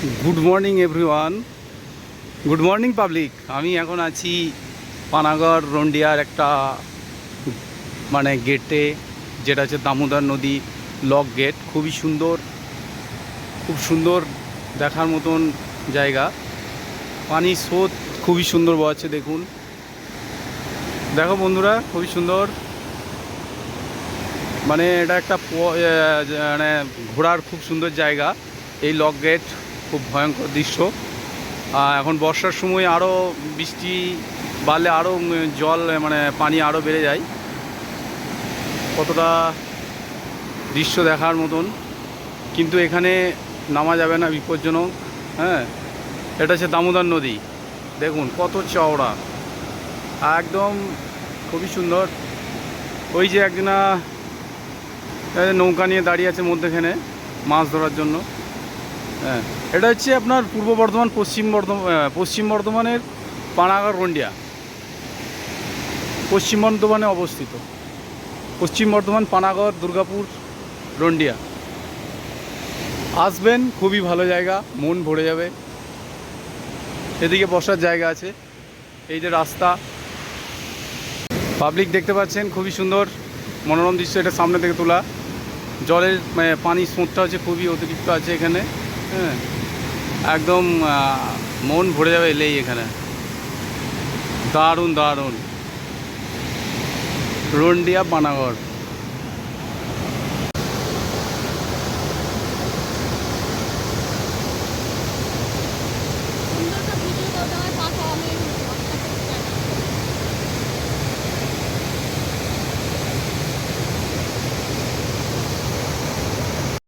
Good morning everyone good morning public আমি এখন আছি পানাগড়, রন্ডিয়ার একটা মানে গেটে যেটা হচ্ছে দামোদর নদী লক গেট খুবই সুন্দর, খুব সুন্দর দেখার মতন জায়গা। পানির স্রোত খুবই সুন্দর বয়াচ্ছে দেখুন। দেখো বন্ধুরা, খুবই সুন্দর। মানে এটা একটা মানে ঘোরার খুব সুন্দর জায়গা। এই লক গেট খুব ভয়ঙ্কর দৃশ্য। এখন বর্ষার সময় আরও বৃষ্টি বাড়লে আরও জল মানে পানি আরও বেড়ে যায়। কতটা দৃশ্য দেখার মতন। কিন্তু এখানে নামা যাবে না বিপজ্জনক হ্যাঁ? এটা হচ্ছে দামোদর নদী। দেখুন কত চওড়া। একদম খুবই সুন্দর। ওই যে একজনা নৌকা নিয়ে দাঁড়িয়ে আছে মধ্যেখানে মাছ ধরার জন্য। হ্যাঁ। এটা হচ্ছে আপনার পূর্ব বর্ধমান, পশ্চিম বর্ধমান পশ্চিম বর্ধমানের পানাগড় রন্ডিয়া পশ্চিম বর্ধমানে অবস্থিত। পশ্চিম বর্ধমান পানাগড় দুর্গাপুর রন্ডিয়া আসবেন, খুবই ভালো জায়গা, মন ভরে যাবে। এদিকে বসার জায়গা আছে। এই যে রাস্তা। পাবলিক দেখতে পাচ্ছেন, খুবই সুন্দর, মনোরম দৃশ্য এটা সামনে থেকে তোলা। জলের মানে পানির স্রোতটা হচ্ছে খুবই অতিরিক্ত আছে এখানে। হ্যাঁ। একদম মন ভরে যাবে এলেই এখানে। দারুণ দারুণ। রন্ডিয়া পানাগড়।